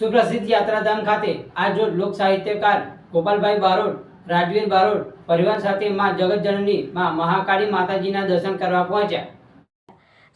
સુપ્રસિદ્ધ યાત્રાધામ ખાતે આજ રોજ લોક સાહિત્યકાર ગોપાલભાઈ બારોટ રાજવીર બારોટ, પરિવાર સાથે માં જગતજનની માં મહાકાળી માતાજીના દર્શન કરવા પહોંચ્યા.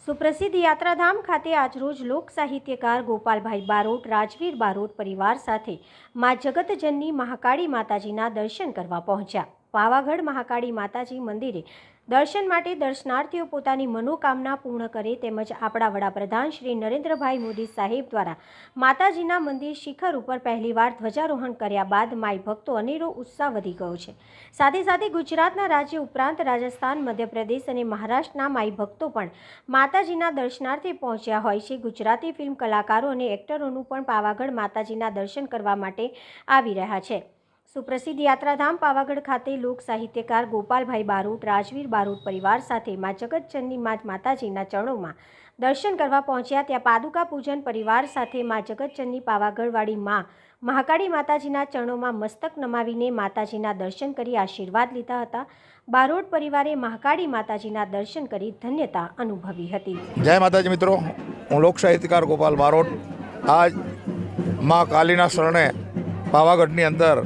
સુપ્રસિદ્ધ યાત્રાધામ ખાતે આજરોજ લોક સાહિત્યકાર ગોપાલભાઈ બારોટ, રાજવીર બારોટ પરિવાર સાથે મા જગતજનની મહાકાળી માતાજીના દર્શન કરવા પહોંચ્યા. પાવાગઢ મહાકાળી માતાજી મંદિરે દર્શન માટે દર્શનાર્થીઓ પોતાની મનોકામના પૂર્ણ કરે તેમજ આપણા વડાપ્રધાન શ્રી નરેન્દ્રભાઈ મોદી સાહેબ દ્વારા માતાજીના મંદિર શિખર ઉપર પહેલીવાર ધ્વજારોહણ કર્યા બાદ માઈ ભક્તો અનેરો ઉત્સાહ વધી ગયો છે. સાથે સાથે ગુજરાતના રાજ્ય ઉપરાંત રાજસ્થાન, મધ્યપ્રદેશ અને મહારાષ્ટ્રના માઈ ભક્તો પણ માતાજીના દર્શનાર્થે પહોંચ્યા હોય છે. ગુજરાતી ફિલ્મ કલાકારો અને એક્ટરોનું પણ પાવાગઢ માતાજીના દર્શન કરવા માટે આવી રહ્યા છે. સુપ્રસિદ્ધ યાત્રાધામ પાવાગઢ ખાતે લોક સાહિત્યકાર ગોપાલભાઈ બારોટ રાજવીર બારોટ પરિવાર સાથે મા જગતચંદની મા માતાજીના ચરણોમાં દર્શન કરવા પહોંચ્યા. ત્યાં પાદુકા પૂજન પરિવાર સાથે મા જગતચંદની પાવાગઢવાળી મા મહાકાળી માતાજીના ચરણોમાં મસ્તક નમાવીને માતાજીના દર્શન કરી આશીર્વાદ લીધા હતા. બારોટ પરિવારે મહાકાળી માતાજીના દર્શન કરી ધન્યતા અનુભવી હતી. જય માતાજી મિત્રો, હું લોક સાહિત્યકાર ગોપાલ બારોટ. આજ મા કાલીના શરણે પાવાગઢની અંદર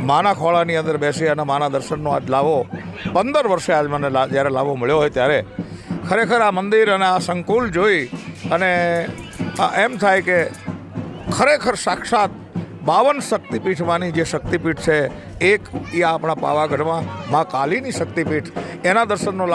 માના ખોળાની અંદર બેસી અને માના દર્શનનો આજ લાવો. પંદર વર્ષે આજ મને જ્યારે લાવો મળ્યો હોય ત્યારે ખરેખર આ મંદિર અને આ સંકુલ જોઈ અને એમ થાય કે ખરેખર સાક્ષાત બાવન શક્તિપીઠમાંની જે શક્તિપીઠ છે, એક એ આપણા પાવાગઢમાં, મા કાલીની શક્તિપીઠ. એના દર્શનનો લાભ